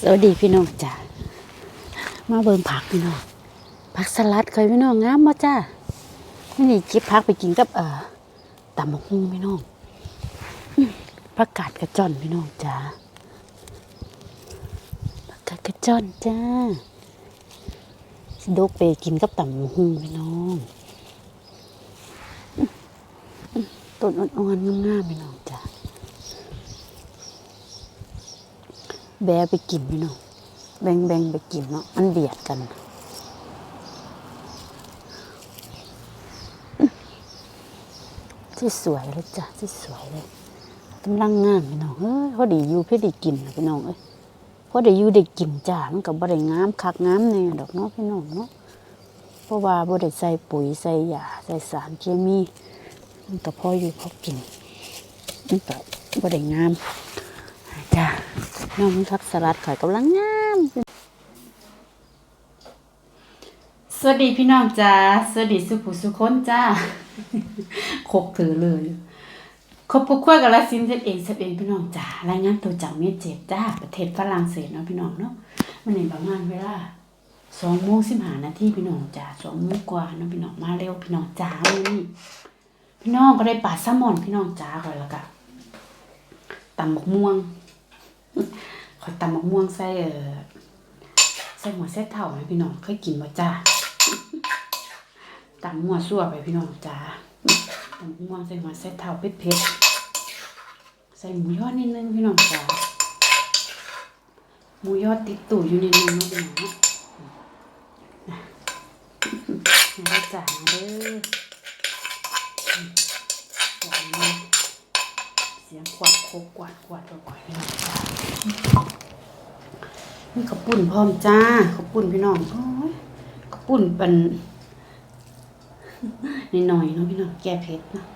สวัสดีพี่น้องจ้ามาเบิ่งผักพี่น้องผักสลัดเคยพี่น้องงามบ่จ้านี่นี่เก็บผักไปกินกับเอ่อตำบักหุ่งพี่น้องผักกาดกระจ่อนพี่น้องจ้าผักกาดกระจ่อนจ้าสิดกไปกินกับตำบักหุ่งพี่น้องอื้ออื้อต้นอ่อนๆงามๆพี่น้องจ้า แบไปกินพี่น้องแบ่งแบงไปกินเนาะมันเบียดกัน ที่สวยเลยจ้ะที่สวยเลยกำลังงามพี่น้องเอ้ยพอดีอยู่พื่อด้กินพี่น้องเอ้ยพอด้อยู่ได้กินจ้ามันก็บ่ได้งามคักงามแน่ดอกเนาะพี่น้องเนาะเพราะว่าบ่ได้ใส่ปุ๋ยใส่ยาใส่สารเคมีมันก็พออยู่พอกินมันก็บ่ได้งามจ้า น้องพักสลัดข่อยกำลังงามสวัสดีพี่น้องจ้าสวัสดีสุผู้สุคนจ้าคกถือเลยคบพวกขั้วกับละสินเซตเองเซตเองพี่น้องจ้ารายงานตัวจากเมเจ็บจ้าประเทศฝรั่งเศสเนาะพี่น้องเนาะมันเห็นประมาณเวลาสองโมงสิบห้านาทีพี่น้องจ้าสองโมงกว่าเนาะพี่น้องมาเร็วพี่น้องจ้าวันนี้พี่น้องก็ได้ปลาแซลมอนพี่น้องจ้าก่อนล้วกันตำหมกม่วง ขอตำมะม่วงใส่เออใส่หัวเส้เท่าไหมพี่น้องเคยกินบ่จ้าตำมั่วซั่วไปพี่น้องจ้าตำมะม่วงใส่หัวเส้เท่าเผ็ดๆใส่หมูยอดนิดนึงพี่น้องจ้าหมูยอดติดตู่อยู่นิดนึงนะพี่น้องนะนะจ้าเด้อ เสียงกวาดโคกกวาดกวาดกวาดกวาดพี่น้องจ้านี่ข้าวปุ้นพร้อมจ้าข้าวปุ้นพี่น้องโอ้ยข้าวปุ้นเป็นหน่อยๆเนาะพี่น้องแก้เผ็ดเนาะ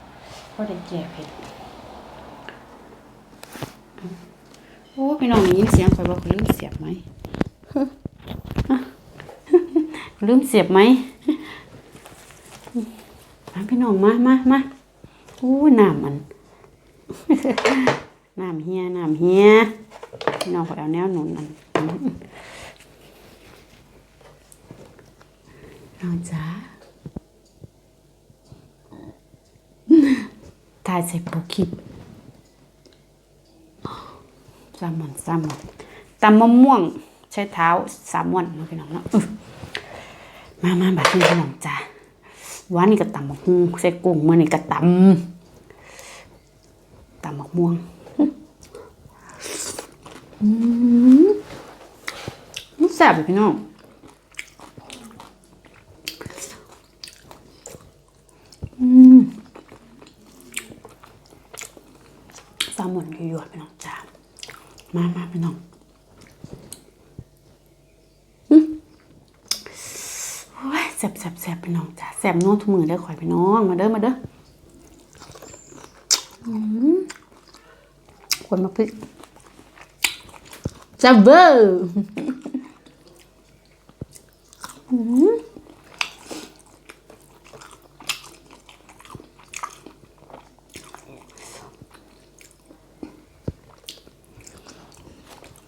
ก็ได้แก้เผ็ดโอ้พี่น้องยินเสียงข่อยบอกลืมเสียบไหมลืมเสียบไหมมาพี่น้องมามามาโอ้ยน้ำมัน น้ำเฮียน้ำเฮียน้องขอเอาแนวหนุนนั่นน้องจ๋าตายใส่ปูคิดแซลมอนแซลมอนตำมะม่วง ใช้เท้าสามวันเนาพี่น้องเนาะอื้อมามาแบบนี้พี่น้องจ้าวันนี้ก็ตำมะม่วงใส่กุ้งมื่อนี้ก็ตำตำ มะม่วงมันแซ่บเลยพี่น้องอืมแซลมอนยั่วๆพี่น้องจ้ามามาพี่น้องอืมโอ้ยแซ่บแซ่บแซ่บพี่น้องจ้าแซ่บนัวทุกมือเด้อข่อยพี่น้อง มาเด้อ มาเด้ออืม คนมาพริก Ça va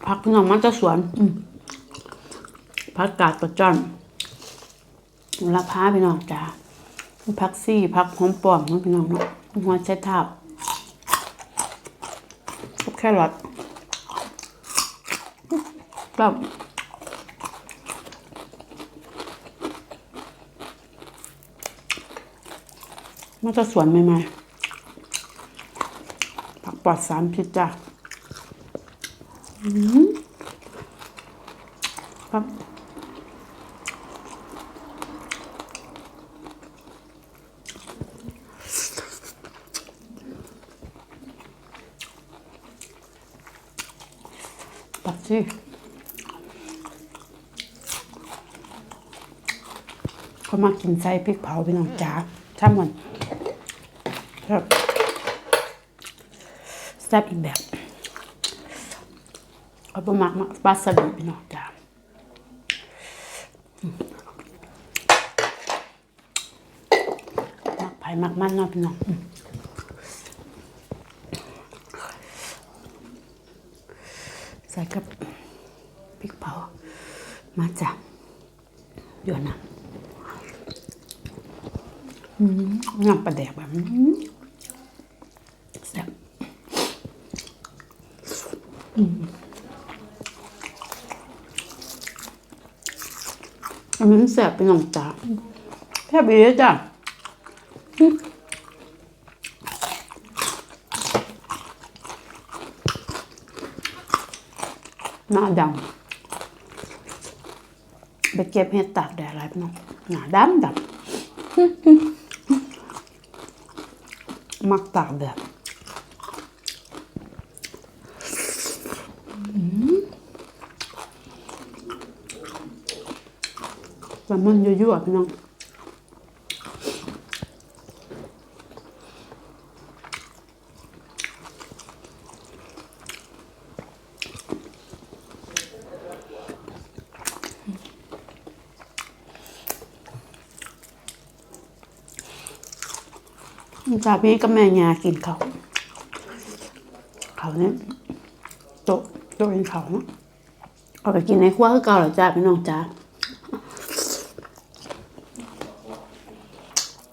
ผักพี่น้องมันจะสวนอืมผักกาดกระจ่อนละพาพี่น้องจ้าผักซี่ผักหอมปอมเนาะพี่น้องเนาะหัวใจทาบแค่ รอทแบบมันจะสวนใหม่ๆผักปลอดสารพิษจ้ะอืมครับ ปักซี่เขามากินไส้พริกเผาพี่น้องจ๋าช่างมันครับแซ่บอีกแบบเขาไประมักมาปลาสลิดพี่น้องจ๋าอืมมักไผ่หมักมันเนาะพี่น้องอืม ใส่กับพริกเผามาจากเดี๋ยวนะอืมน้ำปลาแดกแบบแซ่บอันนี้แซ่บเป็นหนองจ้าแซ่บอีเลยจ้ะ หน้าดำไปเก็บเห็ดตากแดดอะไรพี่น้องหน้าดำดำมักตากแดดอืมแต่มันยั่วๆพี่น้อง จาพี่กับแม่ยากินเขาเขาเนี่ยโตะโตะกินเขาเนาะเอาไปกินในครัวคือเก่าเหรอจ้าพี่น้องจ้า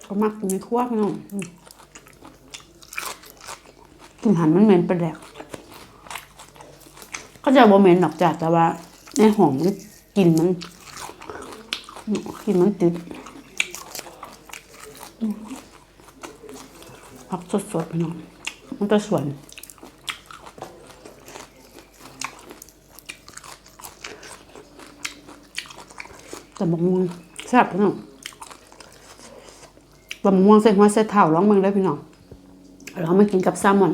ก็มักกินในครัวพี่น้องกินหันมันเหม็นปแล้วก็จะบ่เหม็นหรอกจ้าแต่ว่าในหอมนี่กลินมันกลินมันติด ผักสดๆไปหน่อยมันจะสวนแต่บะม่วงแซ่บพี่น้องบะม่วงใส่หัวใส่เท้าร้องมึงได้พี่น้องเราไม่กินกับแซลมอน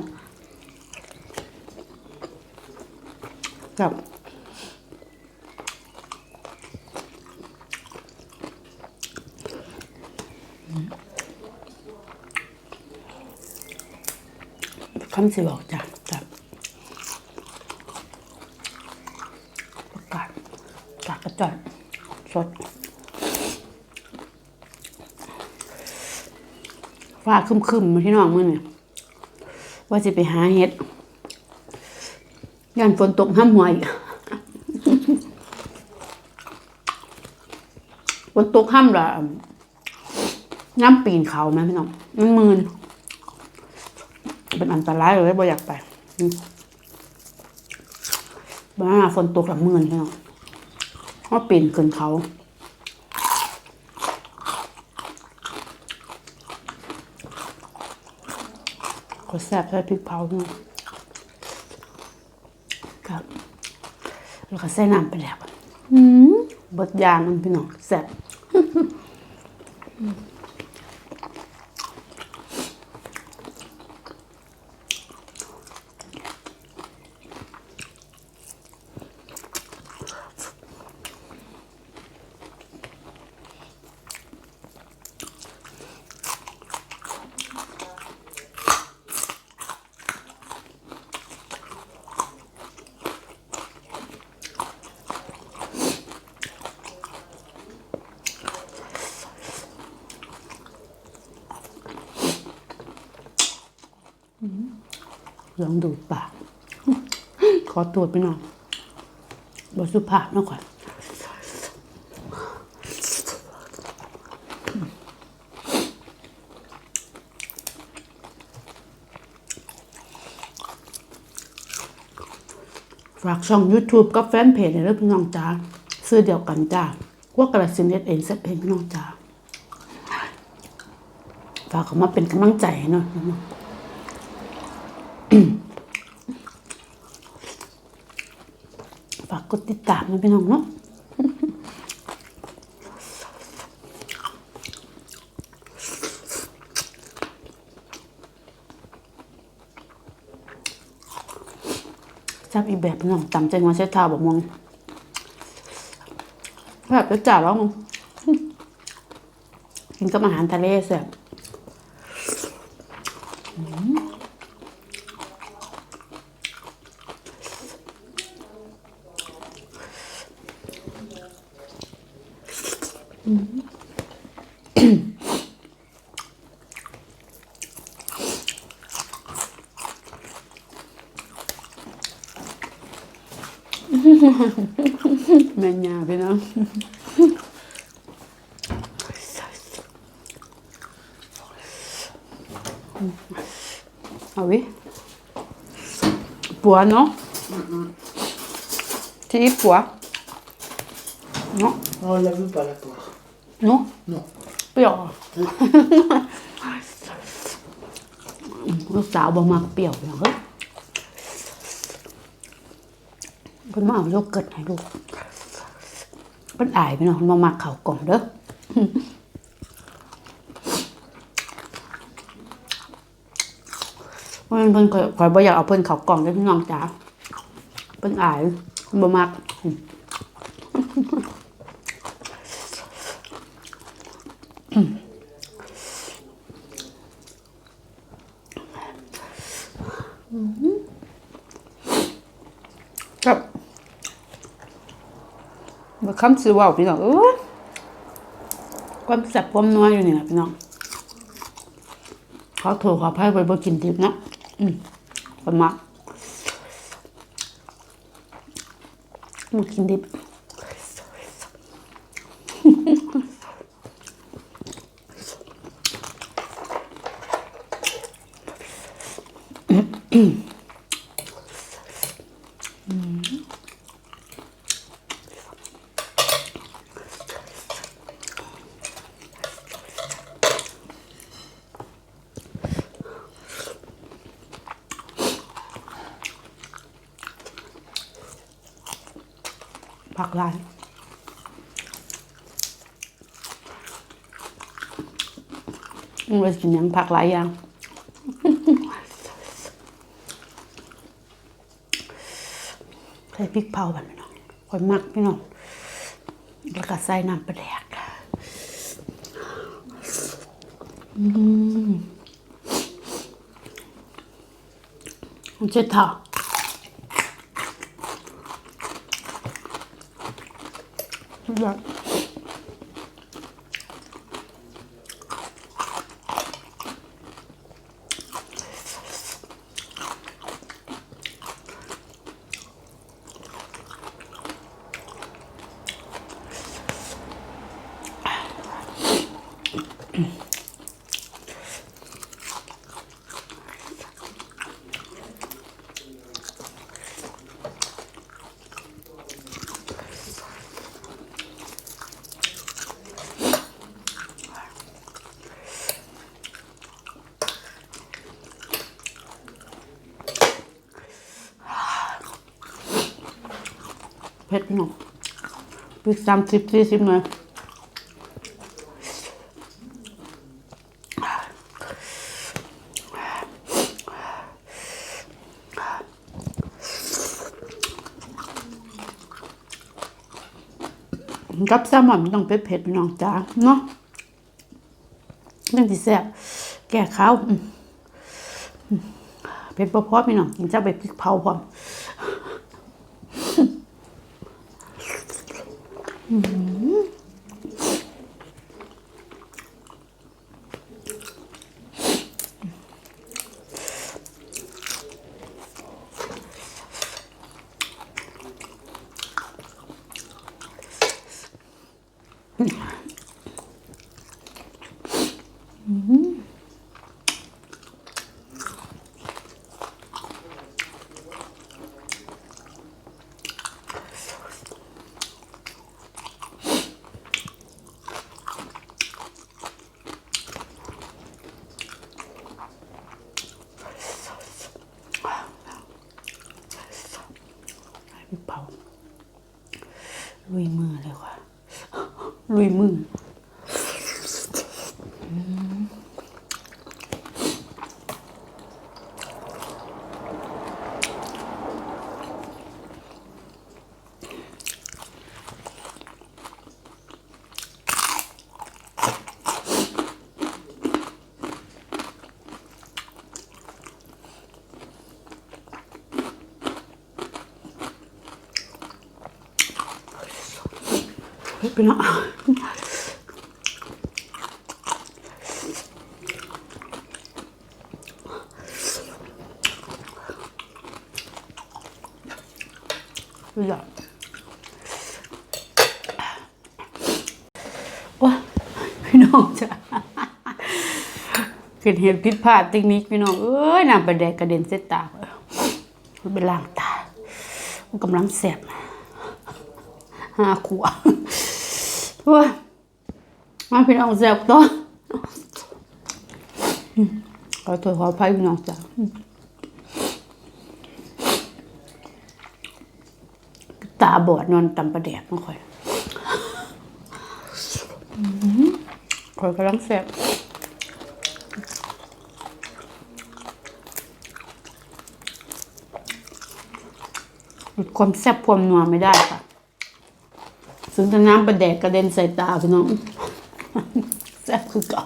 กับ คำสิบอกจ้ะแบบประกาศจากกระจอนสดฟ้าคึมๆมาที่น้องมือเนี่ยว่าจะไปหาเห็ดยันฝนตกห้ามหวอีกฝนตกห้ามละน้ำปีนเขาไหมพี่น้องมันมืน อันตรายเลยบ่อยากไปอืมบ้าฝนตกละมืนพี่น้องเพราะปีนขึ้นเขาขอแซ่บใส่พริกเผาด้วยครับแล้วก็ใส่น้ำไปแล้วอืมเบดยางมันพี่น้องแซ่บ ลองดูดปาก ขอตรวจไปหน่อยบสุภาพนาะก่อนฝากช่อง YouTube กับแฟนเพจเลยเด้อพี่น้องจ้าซื้อเดียวกันจ้าว่ากระสินเฮ็ดเองเสร็จเองพี่น้องจ้าฝากเขามาเป็นกำลังใจให้หน่อยพี่น้อง ฝากกดติดตามนะพี่น้องเนาะจับอีแบบน้องตำใจงอนใช้เท้าบอกมองแบบจะจ่าแล้วมึงกินกับอาหารทะเลแซ่บ ปัวเนาะที่ปัวเนาะ On l'a vu par la poire. เนาะ Non. เปรี้ยวอะลูกสาวบอกมาเปรี้ยวอย่างเฮ้ยเพิ่นมาเอาโยเกิร์ตให้ลูกเพิ่นอายไปเนาะมามาเข้ากล่องเด้อ เพราะฉะนั้นเพิ่นก็ข่อยบ่อยากเอาเพิ่นเข้ากล่องเด้อพี่น้องจ๋าเพิ่นอายเพิ่นบ่มักครับมาคำซื้อว่าวพี่น้องเออความแซ่บความนัวอยู่นี่นะพี่น้องขอโทษขออภัยไปบ่กินดิบเนาะ อืมคนมักมากินดิบอืมกหลาย มึงไปกินหยังผักหลายอย่างใส่พริกเผาบันพี่น้องคอยมักพี่น้องแล้วก็ใส่น้ำปลาแดกอืมมันจะถ่าสุดยอด เผ็ดพี่น้องพริกสามสิบสี่สิบหน่อย กับแซลมอนมันต้องเผ็ดๆพี่น้องจ้าเนาะเรื่องที่แซ่บแก่ข้าวเผ็ดพอๆพี่น้องกินเจ้าไปพริกเผาพร้อม Mm. ลุยมือเฮ้ยพี่น้อ งดูอย่างโอ้ยพี่น้องจ้ะเกิดเหตุผิดพลาดเทคนิคพี่น้องเอ้ยน้ำประแดกกระเด็นเส้นตามันเป็นล่างตามันกำลังแสบห้าขวบโอ้ยมาพี่น้องแสบตัวอืมขอโทษขออภัยพี่น้องจ้ะอืมตา บอดนอนตำประแดกไม่ค่อยคอยกำลังแสบหยุดความแซ่บความนัวไม่ได้ค่ะ ซึ่งถ้าน้ำประแดกกระเด็นใส่ตาพี่น้อง แซ่บคือเก่า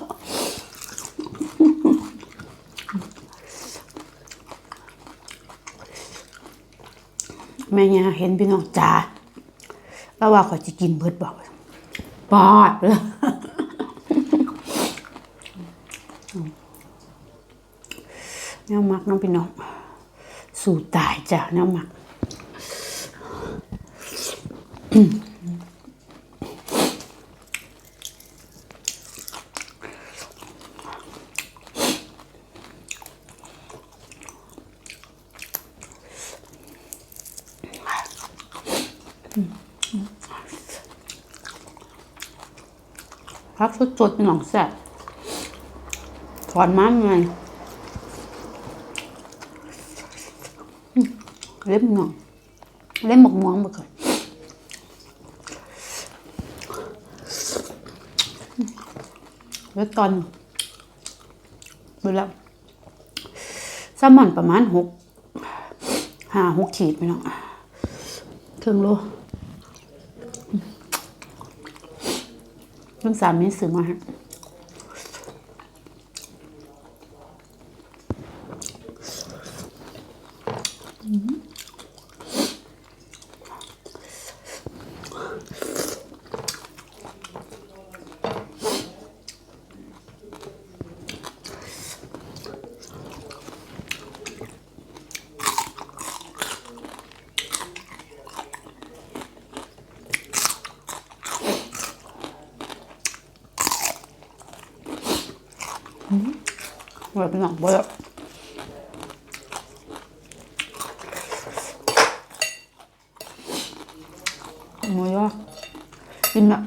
แม่ เนี่ยเห็นพี่น้องจ๋าแล้วว่าเขาจะกินเบิดบอกปอดเลยแนวมักน้องพี่น้อง สู่ตายจ้ะแนวมัก สดๆหนองแสบถอนม้าไงเล็บหนองเล็บหมกม่วงไปก่อนเล็บตอนเวลาแซลมอนประมาณหกห้าหกขีดไปเนาะครึ่งโล เพิ่งสามีซื้อมาฮะ แบบหนังเบอร์หมูยอกินแบบ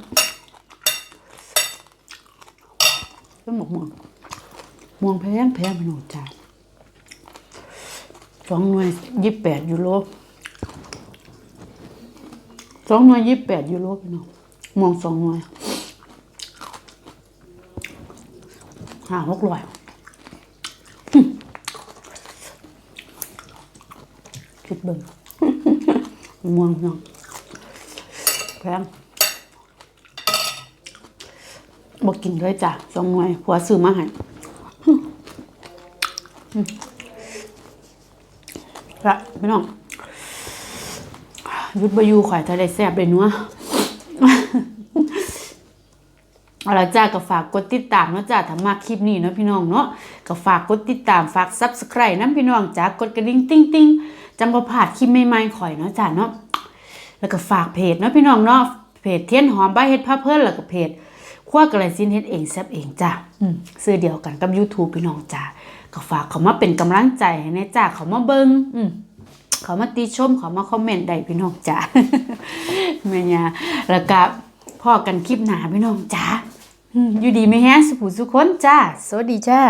เป็นหมกม่วงม่วงแพงแพงไปหน่อยจ้าสองหน่วยยี่สิบแปดยูโรสองหน่วยยี่สิบแปดยูโรพี่น้องม่วงสองหน่วยห้าหกร้อย คิด เบิ่งม่วงน้องแพงบอกกินด้วยจ้ะสองหน่วยหัวซื้อมาให้ละพี่น้องยุดบายูข่อยทะเลแซ่บได้นัว เอาละจ้าก็ฝากกดติดตามเนาะจ้าถ้ามาคลิปนี้เนาะพี่น้องเนาะก็ฝากกดติดตามฝาก Subscribe นํพี่น้องจ้ากดกระดิ่งติ้งติ้งจังบ่พลาดคลิปใหม่ๆข่อยเนาะจ้าเนาะแล้วก็ฝากเพจเนาะพี่น้องเนาะเพจเทียนหอมใบเฮ็ดผ้าเพิ่นแล้วก็เพจคั่วกระไรซินเฮ็ดเองแซบเองจ้าอืมซื้อเดียวกันกับ YouTube พี่น้องจ้าก็ฝากเขามาเป็นกำลังใจให้น่จ้าเขามาเบิ่งอืมเขามาติชมเขามาคอมเมนต์ได้พี่น้องจ้าแม่ยาแล้วก็พ่อกันคลิปหนาพี่น้องจ้า อยู่ดีไหมฮะสุขุสุขคนจ้าสวัสดีจ้า